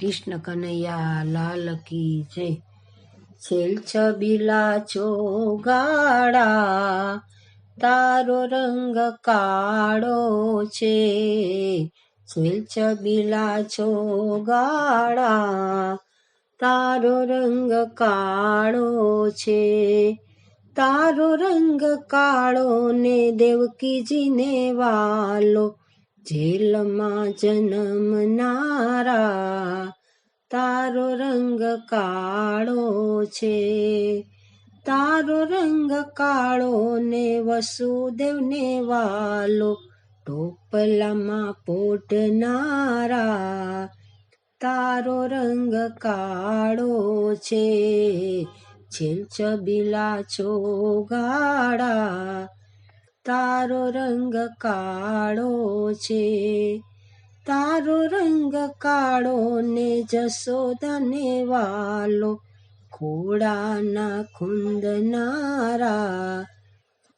કૃષ્ણ કનૈયા, લાલ કી જય. છેલ છબીલા ચોગાડા તારો રંગ કાળો છે. છેલ છબીલા ચોગાડા તારો રંગ કાળો છે. તારો રંગ કાળો ને દેવકીજીને વાલો જેલમાં જન્મનારા તારો રંગ કાળો છે. તારો રંગ કાળો ને વસુદેવને વાલો, ટોપલામાં પોટનારા તારો રંગ કાળો છે. છેલ છબીલા ચોગાડા તારો રંગ કાળો છે. તારો રંગ કાળો ને જશોદાને વાલો. ખોડાના ખુંદનારા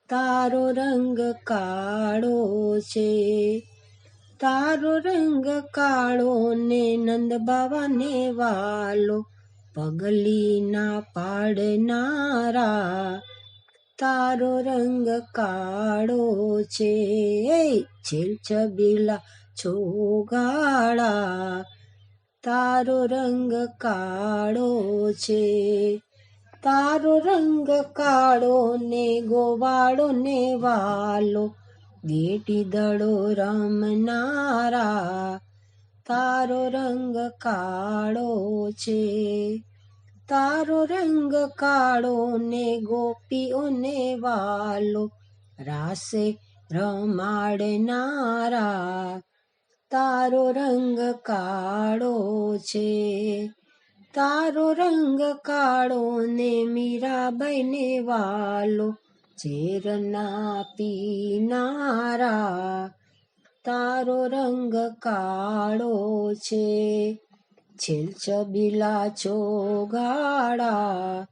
તારો રંગ કાળો છે. તારો રંગ કાળો ને નંદ બાવાને વાલો. પગલીના પાડનારા તારો રંગ કાળો છે. છબીલા છોગાળા તારો રંગ કાળો છે. તારો રંગ કાળો ને ગોવાળો ને વાલો. ગેટી દડો રમનારા. તારો રંગ કાળો છે. તારો રંગ કાળો ને ગોપીઓને વાલો, રાસે રમાડનારા તારો રંગ કાળો છે, તારો રંગ કાળો ને મીરાબાઈને વાલો, ઝેરના પીનારા. તારો રંગ કાળો છે છેલ છો ગાળા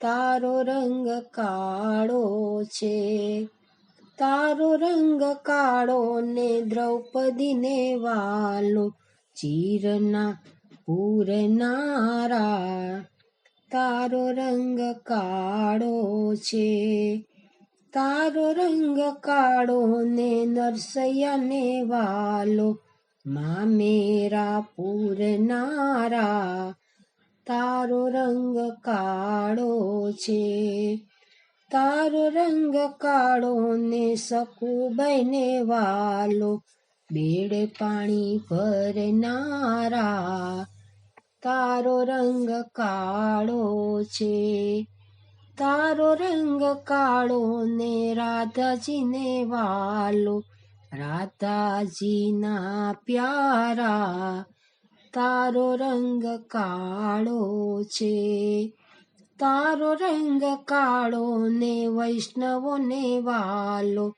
તારો રંગ કાળો છે. તારો રંગ કાળો ને દ્રૌપદીને વાલો, ચીરના પૂરનારા તારો રંગ કાળો છે. તારો રંગ કાળો ને નરસૈયાને વાલો મા મેરા પૂરનારા તારો રંગ કાળો છે તારો રંગ કાળો ને સકુબાઈને વાલો બેડે પાણી ભરનારા તારો રંગ કાળો છે તારો રંગ કાળો ને રાધાજીને વાલો રાધાજીના પ્યારા તારો રંગ કાળો છે. તારો રંગ કાળો ને વૈષ્ણવોને વાલો.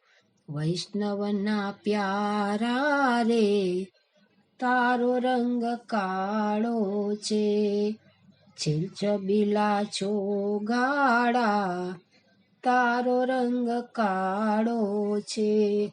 વૈષ્ણવના પ્યારા રે, તારો રંગ કાળો છે. છેલ છો ગાળા તારો રંગ કાળો છે.